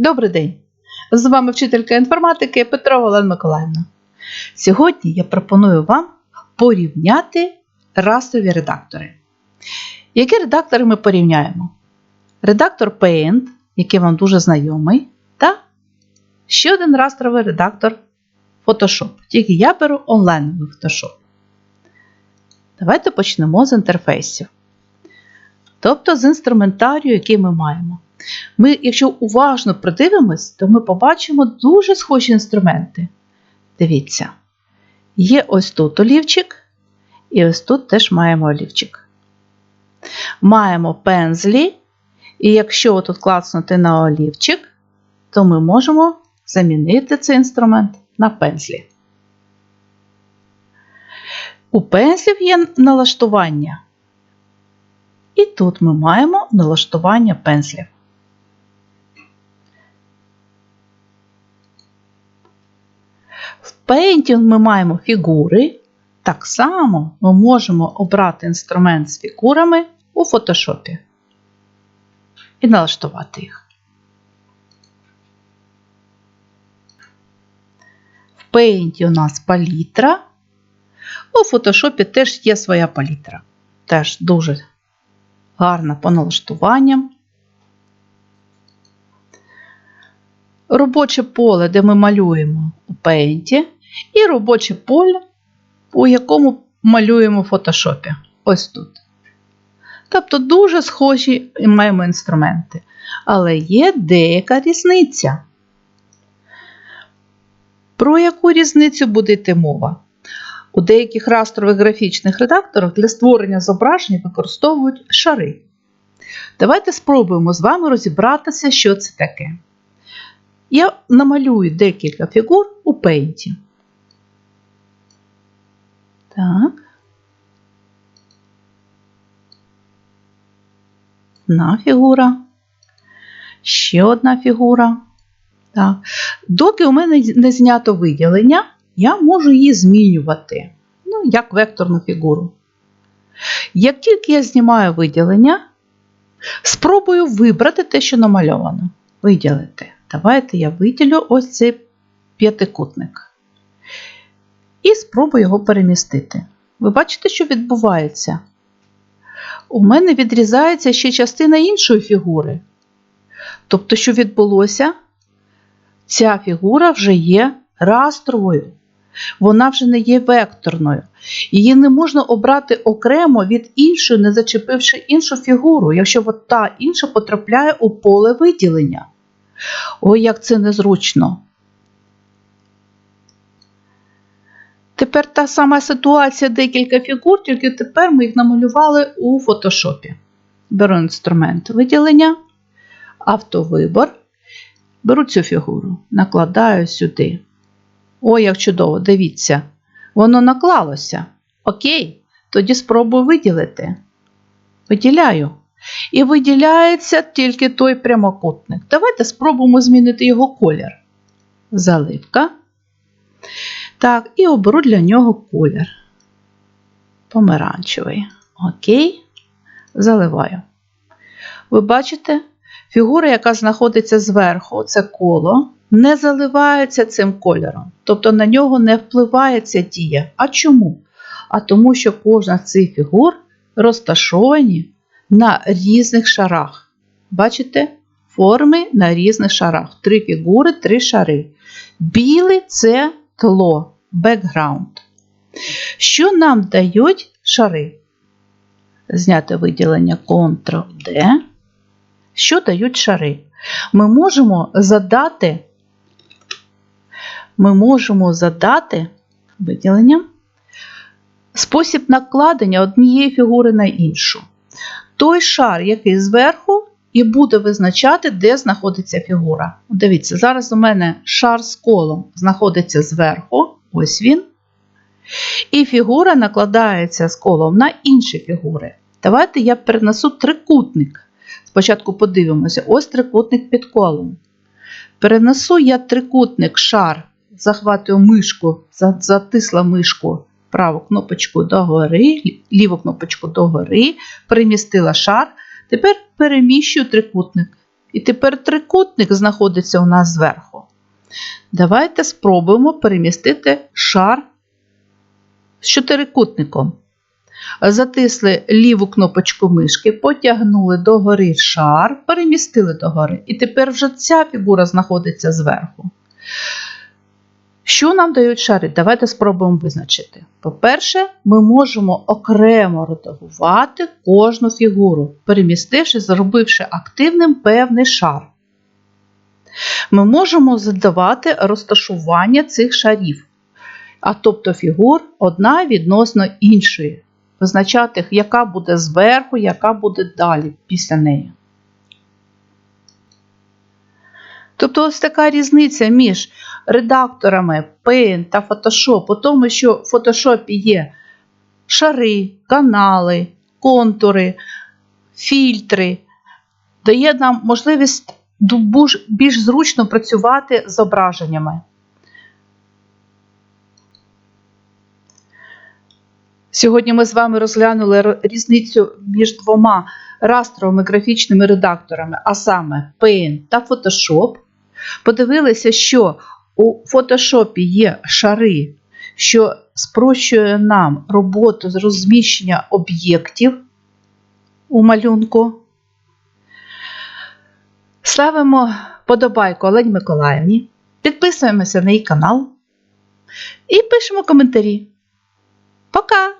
Добрий день! З вами вчителька інформатики Петрова Олена Миколаївна. Сьогодні я пропоную вам порівняти растрові редактори. Які редактори ми порівняємо? Редактор Paint, який вам дуже знайомий, та ще один растровий редактор Photoshop. Тільки я беру онлайновий Photoshop. Давайте почнемо з інтерфейсів. Тобто з інструментарію, який ми маємо. Ми, якщо уважно придивимось, то ми побачимо дуже схожі інструменти. Дивіться, є ось тут олівчик, і ось тут теж маємо олівчик. Маємо пензлі, і якщо тут клацнути на олівчик, то ми можемо замінити цей інструмент на пензлі. У пензлів є налаштування. І тут ми маємо налаштування пензлів. В Painting ми маємо фігури. Так само ми можемо обрати інструмент з фігурами у Photoshop і налаштувати їх. В Paint у нас палітра. У Photoshop теж є своя палітра. Теж дуже гарна по налаштуванням. Робоче поле, де ми малюємо у Paint, і робоче поле, у якому малюємо в Photoshop. Ось тут. Тобто дуже схожі маємо інструменти. Але є деяка різниця. Про яку різницю буде йти мова? У деяких растрових графічних редакторах для створення зображень використовують шари. Давайте спробуємо з вами розібратися, що це таке. Я намалюю декілька фігур у пейнті. Так. Одна фігура. Ще одна фігура. Так. Доки у мене не знято виділення, я можу її змінювати, ну, як векторну фігуру. Як тільки я знімаю виділення, спробую вибрати те, що намальовано. Виділити. Давайте я виділю ось цей п'ятикутник. І спробую його перемістити. Ви бачите, що відбувається? У мене відрізається ще частина іншої фігури. Тобто, що відбулося? Ця фігура вже є растровою. Вона вже не є векторною. Її не можна обрати окремо від іншої, не зачепивши іншу фігуру, якщо та інша потрапляє у поле виділення. Ой, як це незручно. Тепер та сама ситуація декілька фігур, тільки тепер ми їх намалювали у фотошопі. Беру інструмент виділення, автовибор. Беру цю фігуру, накладаю сюди. Ой, як чудово, дивіться, воно наклалося. Окей, тоді спробую виділити. Виділяю. І виділяється тільки той прямокутник. Давайте спробуємо змінити його колір. Заливка. Так, і оберу для нього колір. Помаранчевий. Окей. Заливаю. Ви бачите, фігура, яка знаходиться зверху, це коло, не заливається цим кольором. Тобто на нього не впливає ця дія. А чому? А тому, що кожна з цих фігур розташовані на різних шарах. Бачите? Форми на різних шарах. Три фігури, три шари. Білий це тло, бекграунд. Що нам дають шари? Зняти виділення Ctrl-D. Що дають шари? Ми можемо задати, ми можемо задати виділення спосіб накладення однієї фігури на іншу. Той шар, який зверху, і буде визначати, де знаходиться фігура. Дивіться, зараз у мене шар з колом знаходиться зверху, ось він. І фігура накладається з колом на інші фігури. Давайте я перенесу трикутник. Спочатку подивимося, ось трикутник під колом. Перенесу я трикутник шар, захватую мишку, затисла мишку праву кнопочку догори, ліву кнопочку догори, перемістила шар. Тепер переміщую трикутник. І тепер трикутник знаходиться у нас зверху. Давайте спробуємо перемістити шар з чотирикутником. Затисли ліву кнопочку мишки, потягнули догори шар, перемістили догори. І тепер вже ця фігура знаходиться зверху. Що нам дають шари? Давайте спробуємо визначити. По-перше, ми можемо окремо редагувати кожну фігуру, перемістивши, зробивши активним певний шар. Ми можемо задавати розташування цих шарів, а тобто фігур одна відносно іншої. Визначати, яка буде зверху, яка буде далі після неї. Тобто ось така різниця між редакторами Paint та Photoshop, у тому, що в Photoshop є шари, канали, контури, фільтри, дає нам можливість більш зручно працювати з зображеннями. Сьогодні ми з вами розглянули різницю між двома растровими графічними редакторами, а саме Paint та Photoshop. Подивилися, що у Photoshop є шари, що спрощує нам роботу з розміщення об'єктів у малюнку. Ставимо подобайку Олені Миколаївні, підписуємося на її канал і пишемо коментарі. Пока!